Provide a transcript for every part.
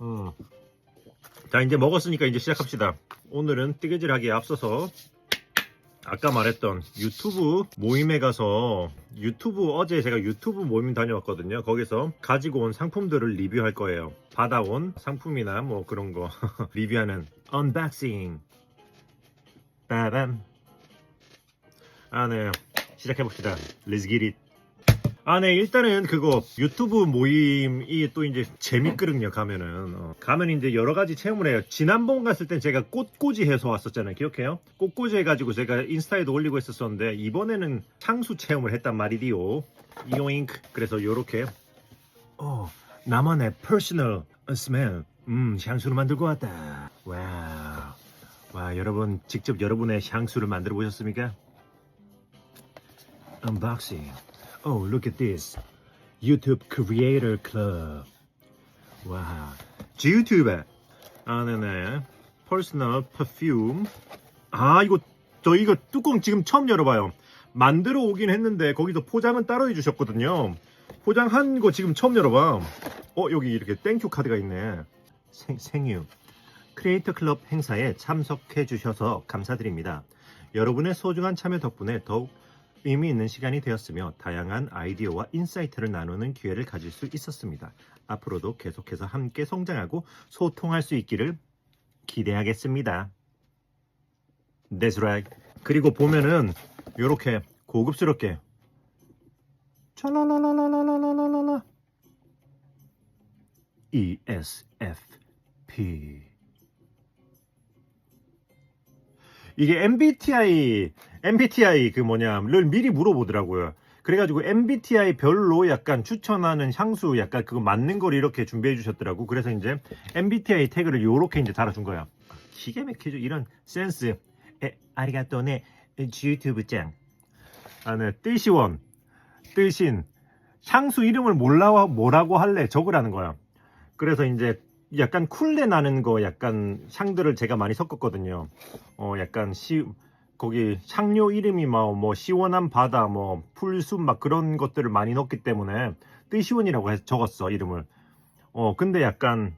음. 자 이제 먹었으니까 이제 시작합시다. 오늘은 뜨개질하기에 앞서서 아까 말했던 유튜브 모임에 가서 유튜브 어제 제가 유튜브 모임 다녀왔거든요. 거기서 가지고 온 상품들을 리뷰할 거예요. 받아온 상품이나 뭐 그런 거 리뷰하는 언박싱. 빠밤. 아, 네. 시작해 봅시다. Let's get it. 아, 네. 일단은 그거 유튜브 모임이 또 이제 재밌거든요. 가면은. 어, 가면 이제 여러 가지 체험을 해요. 지난번 갔을 땐 제가 꽃꽂이 해서 왔었잖아요. 기억해요? 꽃꽂이 해가지고 제가 인스타에도 올리고 있었었는데 이번에는 향수 체험을 했단 말이디요. 이오잉크. 그래서 요렇게 어, 나만의 퍼스널 스멜. 음, 향수를 만들고 왔다. 와우. 와, 여러분 직접 여러분의 향수를 만들어 보셨습니까? Unboxing. Oh, look at this. YouTube Creator Club. 와, 유튜브. 아, 네네. Personal Perfume. 아, 이거 저 이거 뚜껑 지금 처음 열어봐요. 만들어 오긴 했는데 거기서 포장은 따로 해주셨거든요. 포장한 거 지금 처음 열어봐. 어, 여기 이렇게 땡큐 카드가 있네. 생, 생유. 크리에이터 클럽 행사에 참석해 주셔서 감사드립니다. 여러분의 소중한 참여 덕분에 더욱 의미 있는 시간이 되었으며 다양한 아이디어와 인사이트를 나누는 기회를 가질 수 있었습니다. 앞으로도 계속해서 함께 성장하고 소통할 수 있기를 기대하겠습니다. Right. 그리고 보면은 이렇게 고급스럽게 찰라라라라라라라라 E ESFP 이게 MBTI MBTI 그 뭐냐를 미리 물어보더라고요. 그래가지고 MBTI 별로 약간 추천하는 향수 약간 그거 맞는 걸 이렇게 준비해 주셨더라고. 그래서 이제 MBTI 태그를 요렇게 이제 달아준 거야. 기가 막히죠. 이런 센스. 에, 아리가또네 유튜브 짱. 아, 네. 뜨시원. 뜨신. 향수 이름을 몰라, 뭐라고 할래? 적으라는 거야. 그래서 이제 약간 쿨내 나는 거 약간 향들을 제가 많이 섞었거든요. 어, 약간 시, 거기 향료 이름이 막 뭐 시원한 바다, 뭐 풀숲 막 그런 것들을 많이 넣기 때문에 뜨시원이라고 해서 적었어, 이름을. 어, 근데 약간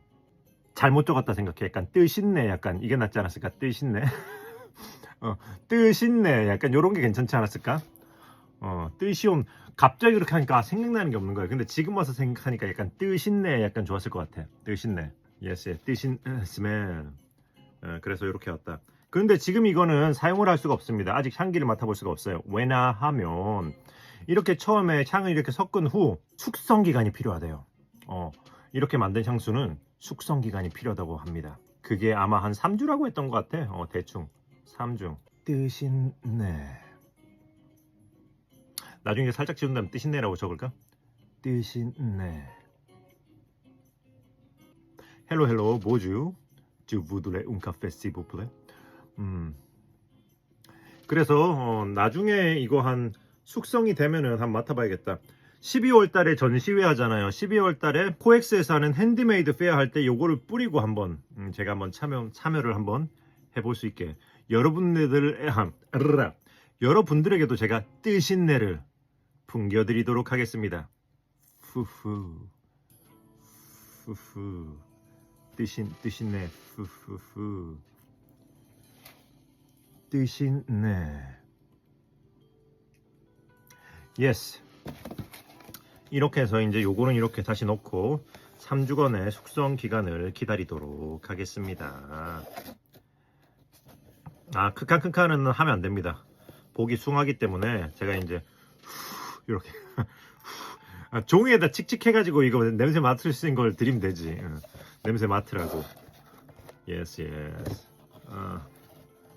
잘못 적었다 생각해. 약간 뜨신내 약간 이게 낫지 않았을까? 뜨신내. 어, 뜨신내 약간 요런 게 괜찮지 않았을까? 어, 뜨시온 갑자기 그렇게 하니까 생각나는 게 없는 거예요. 근데 지금 와서 생각하니까 약간 뜨신내 약간 좋았을 것 같아. 뜨신내. 예스, yes, 스멜. 어, 그래서 이렇게 왔다. 그런데 지금 이거는 사용을 할 수가 없습니다. 아직 향기를 맡아볼 수가 없어요. 왜냐 하면 이렇게 처음에 향을 이렇게 섞은 후 숙성 기간이 필요하대요. 어, 이렇게 만든 향수는 숙성 기간이 필요하다고 합니다. 그게 아마 한 3주라고 했던 것 같아. 어, 대충 3주. 뜨신내. 나중에 살짝 지운 다음 뜨신내라고 적을까? 뜨신내. 헬로 헬로 모주 주 부드레 vous plaît. 음. 그래서 어, 나중에 이거 한 숙성이 되면은 한번 맡아봐야겠다. 12월 달에 전시회 하잖아요. 12월 달에 코엑스에서 하는 핸드메이드 페어 할 때 요거를 뿌리고 한번 음, 제가 한번 참여 참여를 한번 해볼 수 있게 여러분들 아르라 여러분들에게도 제가 뜨신내를 풍겨드리도록 하겠습니다. 후후 후후 뜨신 뜨신내 후후후 뜨신내 예스 이렇게 해서 이제 요거는 이렇게 다시 넣고 3주간의 숙성 기간을 기다리도록 하겠습니다. 아 크칸크칸은 하면 안 됩니다. 보기 숭하기 때문에 제가 이제 후, 이렇게 아, 종이에다 칙칙해가지고 이거 냄새 맡을 수 있는 걸 드리면 되지. 응. 냄새 맡으라고. 예스 예스. 아,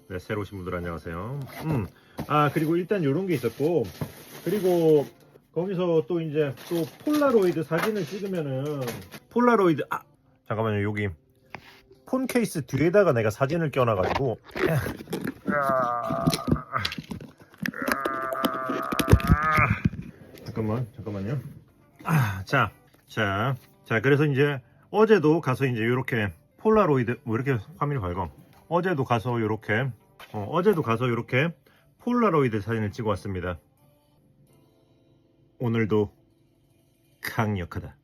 네 새로 오신 분들 안녕하세요. 음. 아 그리고 일단 요런 게 있었고 그리고 거기서 또 이제 또 폴라로이드 사진을 찍으면은 폴라로이드 아 잠깐만요 여기 폰 케이스 뒤에다가 내가 사진을 껴놔가지고 잠깐만 잠깐만요 아, 자, 자, 자, 그래서 이제 어제도 가서 이제 이렇게 폴라로이드, 뭐 이렇게 화면이 밝아. 어제도 가서 이렇게, 어, 어제도 가서 이렇게 폴라로이드 사진을 찍어 왔습니다. 오늘도 강력하다.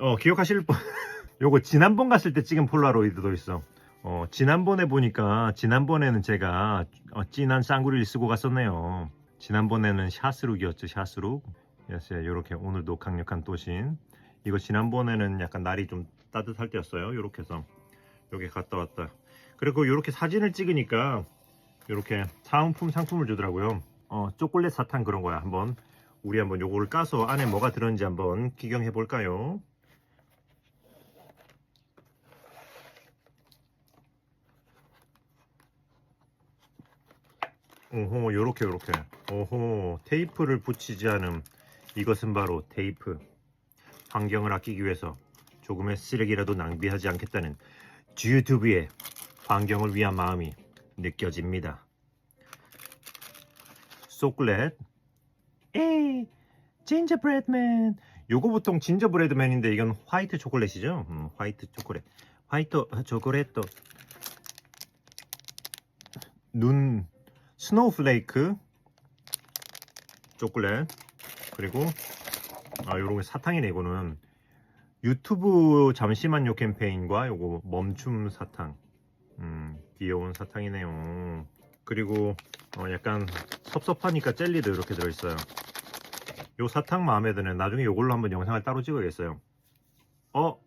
어, 기억하실 분, 요거 지난번 갔을 때 찍은 폴라로이드도 있어. 어, 지난번에 보니까 지난번에는 제가 어, 진한 쌍구리를 쓰고 갔었네요. 지난번에는 샤스룩이었죠, 샤스룩. 예스, 요렇게 오늘도 강력한 또신. 이거 지난번에는 약간 날이 좀 따뜻할 때였어요. 요렇게 해서 여기 갔다 왔다. 그리고 요렇게 사진을 찍으니까 요렇게 사은품 상품을 주더라고요. 어, 초콜릿 사탕 그런 거야. 한번 우리 한번 요거를 까서 안에 뭐가 들었는지 한번 기경해 볼까요? 오호 요렇게 요렇게 오호 테이프를 붙이지 않음 이것은 바로 테이프. 환경을 아끼기 위해서 조금의 쓰레기라도 낭비하지 않겠다는 유튜브의 환경을 위한 마음이 느껴집니다. 초콜릿 에이 진저브레드맨. 요거 보통 진저브레드맨인데 이건 화이트 초콜릿이죠? 음, 화이트 초콜릿 화이트 초콜릿도. 눈. 스노우플레이크. 초콜릿 그리고 아 요런 게 사탕이네 이거는 유튜브 잠시만요 캠페인과 요거 멈춤 사탕. 음 귀여운 사탕이네요. 그리고 어, 약간 섭섭하니까 젤리도 이렇게 들어있어요. 요 사탕 마음에 드네 나중에 요걸로 한번 영상을 따로 찍어야겠어요. 어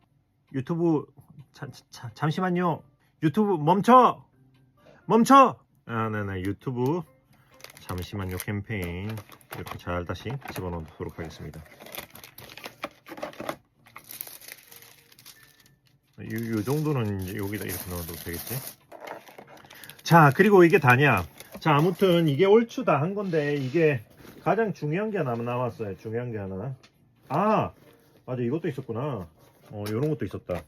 유튜브 자, 자, 잠시만요. 유튜브 멈춰! 멈춰! 아, 네네. 유튜브 잠시만요 캠페인 이렇게 잘 다시 집어넣도록 하겠습니다. 이, 요 정도는 여기다 이렇게 넣어도 되겠지? 자 그리고 이게 다냐? 자 아무튼 이게 얼추 다 한 건데 이게 가장 중요한 게 하나 남았어요. 중요한 게 하나. 아 맞아 이것도 있었구나. 어 요런 것도 있었다.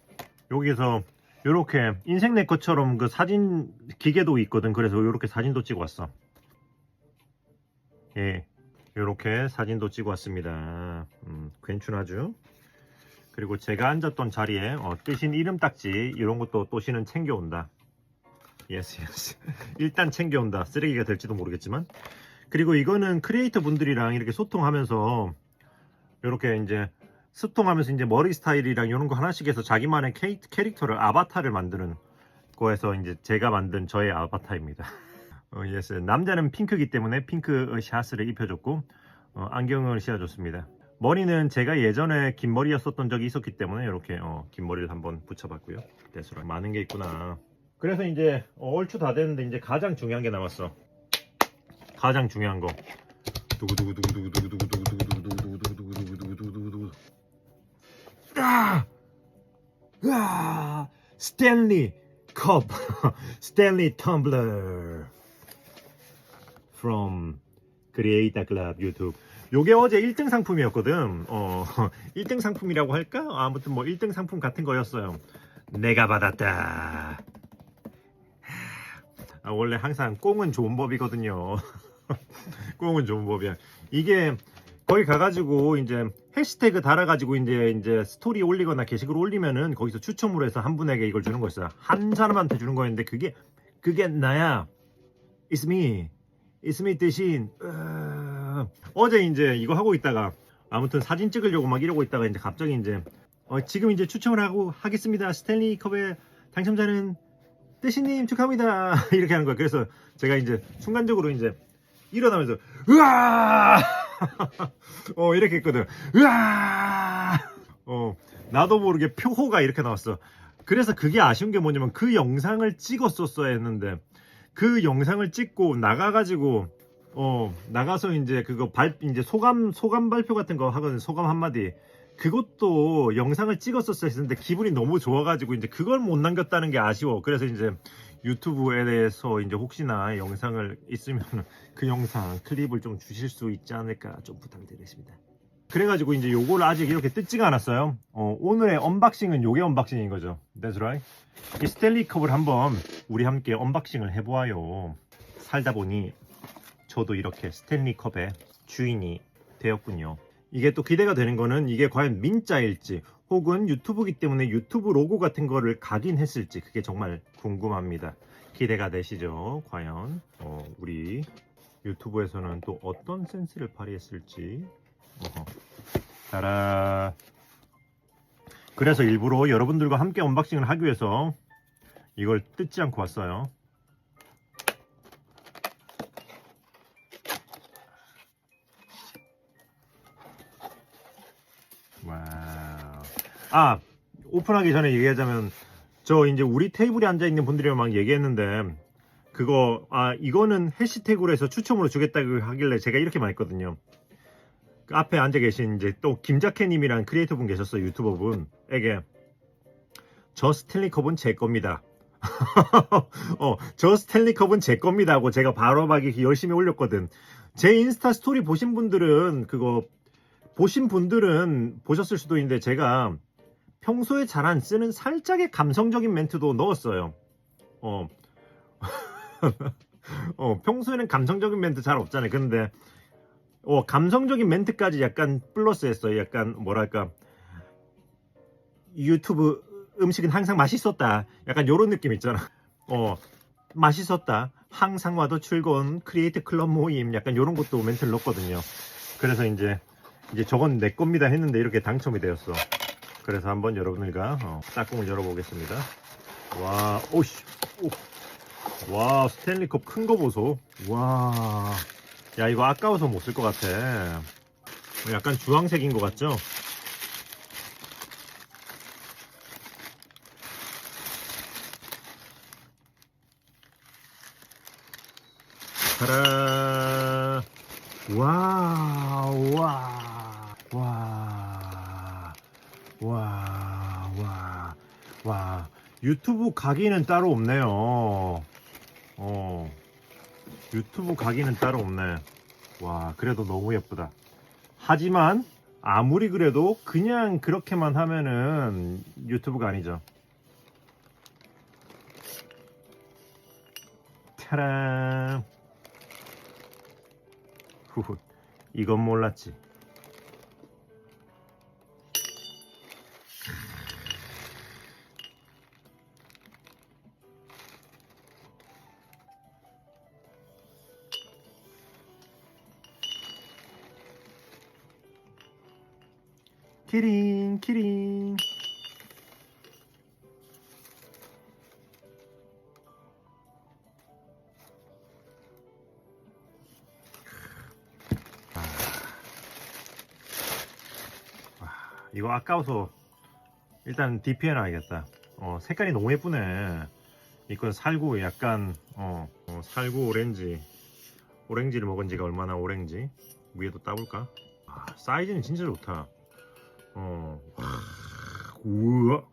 여기서 요렇게 인생 내 것처럼 그 사진 기계도 있거든. 그래서 요렇게 사진도 찍어 왔어. 예. 요렇게 사진도 찍어 왔습니다. 음, 괜춘하죠? 그리고 제가 앉았던 자리에 어, 뜨신 이름 딱지 이런 것도 또시는 챙겨온다. 예스 예스. 일단 챙겨온다. 쓰레기가 될지도 모르겠지만. 그리고 이거는 크리에이터 분들이랑 이렇게 소통하면서 이렇게 이제 소통하면서 이제 머리 스타일이랑 이런 거 하나씩 해서 자기만의 캐, 캐릭터를 아바타를 만드는 거에서 이제 제가 만든 저의 아바타입니다. 어, 예스. 남자는 핑크기 때문에 핑크 샷을 입혀줬고 어, 안경을 씌워줬습니다. 머리는 제가 예전에 긴 머리였었던 적이 있었기 때문에 이렇게 어, 긴 머리를 한번 붙여봤고요. 대수랑 많은 게 있구나. 그래서 이제 어, 얼추 다 됐는데 이제 가장 중요한 게 남았어. 가장 중요한 거. 두구두구두구두구두구두구두구두구두구두구두구두구두구두구두구두구. 아! 아! 스탠리 컵. 스탠리 텀블러. From 크리에이터 클럽 유튜브. 요게 어제 1등 상품이었거든. 어, 1등 상품이라고 할까? 아무튼 뭐 1등 상품 같은 거였어요. 내가 받았다. 아, 원래 항상 꽁은 좋은 법이거든요. 꽁은 좋은 법이야. 이게 거기 가가지고 이제 해시태그 달아가지고 이제 이제 스토리 올리거나 게시글 올리면은 거기서 추첨으로 해서 한 분에게 이걸 주는 거였어요. 한 사람한테 주는 거였는데 그게 그게 나야. It's me. Me 대신 으... 어제 이제 이거 하고 있다가 아무튼 사진 찍으려고 막 이러고 있다가 이제 갑자기 이제 어, 지금 이제 추첨을 하고 하겠습니다. 스탠리 컵의 당첨자는 뜨시님 축하합니다. 이렇게 하는 거야. 그래서 제가 이제 순간적으로 이제 일어나면서 으아 어 이렇게 했거든. 으아 어 나도 모르게 표호가 이렇게 나왔어. 그래서 그게 아쉬운 게 뭐냐면 그 영상을 찍었었어야 했는데 그 영상을 찍고 나가가지고 어 나가서 이제 그거 발 이제 소감 소감 발표 같은 거 하거든 소감 한마디. 그것도 영상을 찍었었어야 했는데 기분이 너무 좋아가지고 이제 그걸 못 남겼다는 게 아쉬워. 그래서 이제 유튜브에 대해서 이제 혹시나 영상을 있으면 그 영상 클립을 좀 주실 수 있지 않을까 좀 부탁드리겠습니다 그래가지고 이제 요거를 아직 이렇게 뜯지가 않았어요. 어, 오늘의 언박싱은 요게 언박싱인 거죠. That's right. 이 스탠리 컵을 한번 우리 함께 언박싱을 해보아요. 살다 보니 저도 이렇게 스탠리 컵의 주인이 되었군요. 이게 또 기대가 되는 거는 이게 과연 민자일지 혹은 유튜브기 때문에 유튜브 로고 같은 거를 각인했을지 그게 정말 궁금합니다. 기대가 되시죠? 과연? 어, 우리 유튜브에서는 또 어떤 센스를 발휘했을지 어허. 따라 그래서 일부러 여러분들과 함께 언박싱을 하기 위해서 이걸 뜯지 않고 왔어요. 아, 오픈하기 전에 얘기하자면 저 이제 우리 테이블에 앉아 있는 분들이랑 막 얘기했는데 그거 아 이거는 해시태그로 해서 추첨으로 주겠다고 하길래 제가 이렇게 말했거든요. 그 앞에 앉아 계신 이제 또 김자캐님이랑 크리에이터 분 계셨어요 유튜버 분에게 저 스탠리컵은 제 겁니다. 어, 저 스탠리컵은 제 겁니다 하고 제가 바로 막 이렇게 열심히 올렸거든. 제 인스타 스토리 보신 분들은 그거 보신 분들은 보셨을 수도 있는데 제가 평소에 잘 안 쓰는 살짝의 감성적인 멘트도 넣었어요. 어. 어, 평소에는 감성적인 멘트 잘 없잖아요. 근데 어, 감성적인 멘트까지 약간 플러스 했어요. 약간 뭐랄까 유튜브 음식은 항상 맛있었다. 약간 요런 느낌 있잖아. 어, 맛있었다. 항상 와도 즐거운 크리에이트 클럽 모임. 약간 요런 것도 멘트를 넣었거든요. 그래서 이제 이제 저건 내 겁니다 했는데 이렇게 당첨이 되었어. 그래서 한번 여러분들과 어, 짝꿍을 열어보겠습니다. 와, 오씨, 오. 와, 스탠리컵 큰 거 보소. 와, 야 이거 아까워서 못 쓸 것 같아. 약간 주황색인 것 같죠? 타라. 와, 와, 와, 와, 와, 와. 유튜브 각인은 따로 없네요. 어, 유튜브 각인은 따로 없네. 와, 그래도 너무 예쁘다. 하지만, 아무리 그래도 그냥 그렇게만 하면은 유튜브가 아니죠. 타란. 후후, 이건 몰랐지. 키링, 키링. 이거 아까워서 일단 DPN 하겠다. 어, 색깔이 너무 예쁘네. 이건 살구 약간 어, 어, 살구 오렌지. 오렌지를 먹은 지가 얼마나 오렌지? 위에도 따볼까? 아, 사이즈는 진짜 좋다. 어, 와, 우와,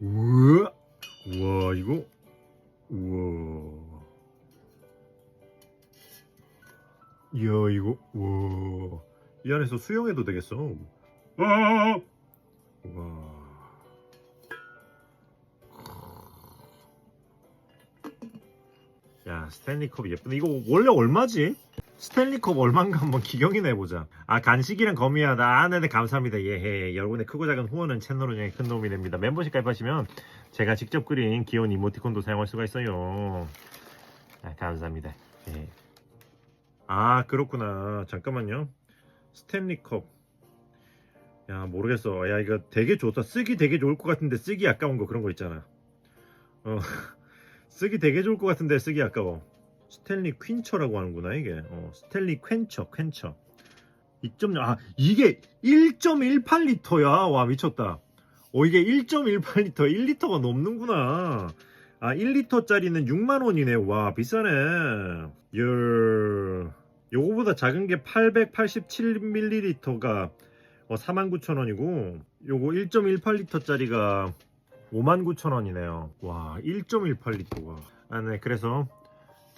우와, 우와, 이거, 우와. 이야, 이거, 우와. 이 안에서 수영해도 되겠어. 와. 와. 야, 스탠리컵 예쁘네. 이거 원래 얼마지? 스탠리컵 얼마인가 한번 기경이나 해보자. 아, 간식이랑 거미하다. 아, 네네, 감사합니다. 예, 예. 여러분의 크고 작은 후원은 채널 운영에 큰 도움이 됩니다. 멤버십 가입하시면 제가 직접 그린 귀여운 이모티콘도 사용할 수가 있어요. 아, 감사합니다. 예. 아, 그렇구나. 잠깐만요. 스탠리컵. 야 모르겠어 야 이거 되게 좋다 쓰기 되게 좋을 것 같은데 쓰기 아까운 거 그런 거 있잖아 어 쓰기 되게 좋을 것 같은데 쓰기 아까워 스탠리 퀸처라고 하는구나 이게. 어 스탠리 퀸처 퀸처. 2.0 아 이게 1.18리터야. 와 미쳤다. 어 이게 1.18리터. 1리터가 넘는구나. 아 1리터짜리는 6만원이네. 와 비싸네. 열 요거보다 작은 게 887ml가 어, 49,000원이고 요거 1.18리터짜리가 59,000원이네요. 와, 1.18리터가. 아, 네. 그래서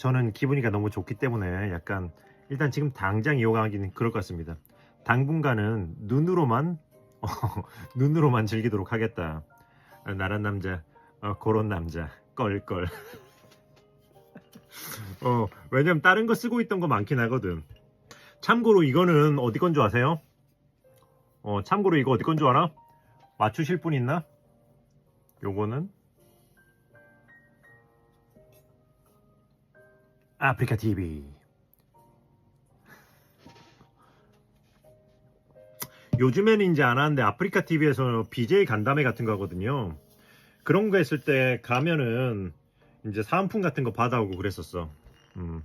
저는 기분이가 너무 좋기 때문에 약간 일단 지금 당장 이용하기는 그럴 것 같습니다. 당분간은 눈으로만 어, 눈으로만 즐기도록 하겠다. 아, 나란 남자, 어, 그런 남자, 껄껄. 어, 왜냐면 다른 거 쓰고 있던 거 많긴 하거든. 참고로 이거는 어디 건 줄 아세요? 어, 참고로 이거 어디 건 줄 알아? 맞추실 분 있나? 요거는 아프리카 TV. 요즘에는 이제 안 하는데 아프리카 TV에서 BJ 간담회 같은 거 하거든요. 그런 거 했을 때 가면은 이제 사은품 같은 거 받아오고 그랬었어. 음.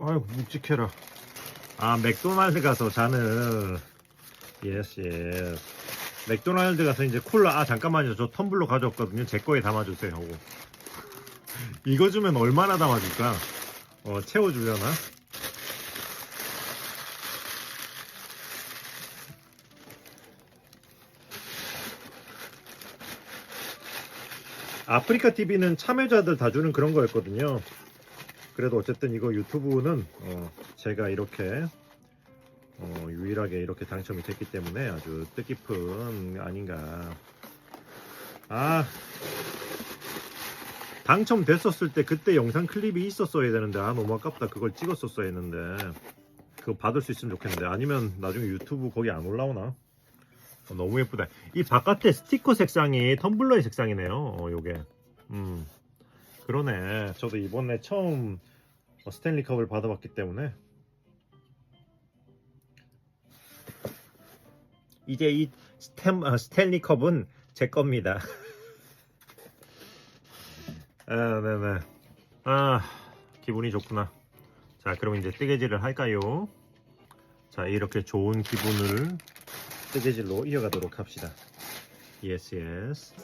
아유 묵직해라. 아 맥도날드 가서 자는 예스 예스. 맥도날드 가서 이제 콜라 아 잠깐만요. 저 텀블러 가져왔거든요. 제 거에 담아주세요 하고. 이거 주면 얼마나 담아줄까? 어 채워주려나? 아프리카 TV는 참여자들 다 주는 그런 거였거든요 그래도 어쨌든 이거 유튜브는 어, 제가 이렇게 어, 유일하게 이렇게 당첨이 됐기 때문에 아주 뜻깊은 아닌가. 아, 당첨됐었을 때 그때 영상 클립이 있었어야 되는데 아 너무 아깝다. 그걸 찍었었어야 했는데 그거 받을 수 있으면 좋겠는데 아니면 나중에 유튜브 거기 안 올라오나? 어, 너무 예쁘다. 이 바깥에 스티커 색상이 텀블러의 색상이네요. 어, 요게. 음, 그러네. 저도 이번에 처음 어, 스탠리 컵을 받아봤기 때문에 이제 이 스탠, 어, 스탠리 컵은 제 겁니다. 아, 네네. 아, 기분이 좋구나. 자, 그럼 이제 뜨개질을 할까요? 자, 이렇게 좋은 기분을 뜨개질로 이어가도록 합시다. 예스, 예스.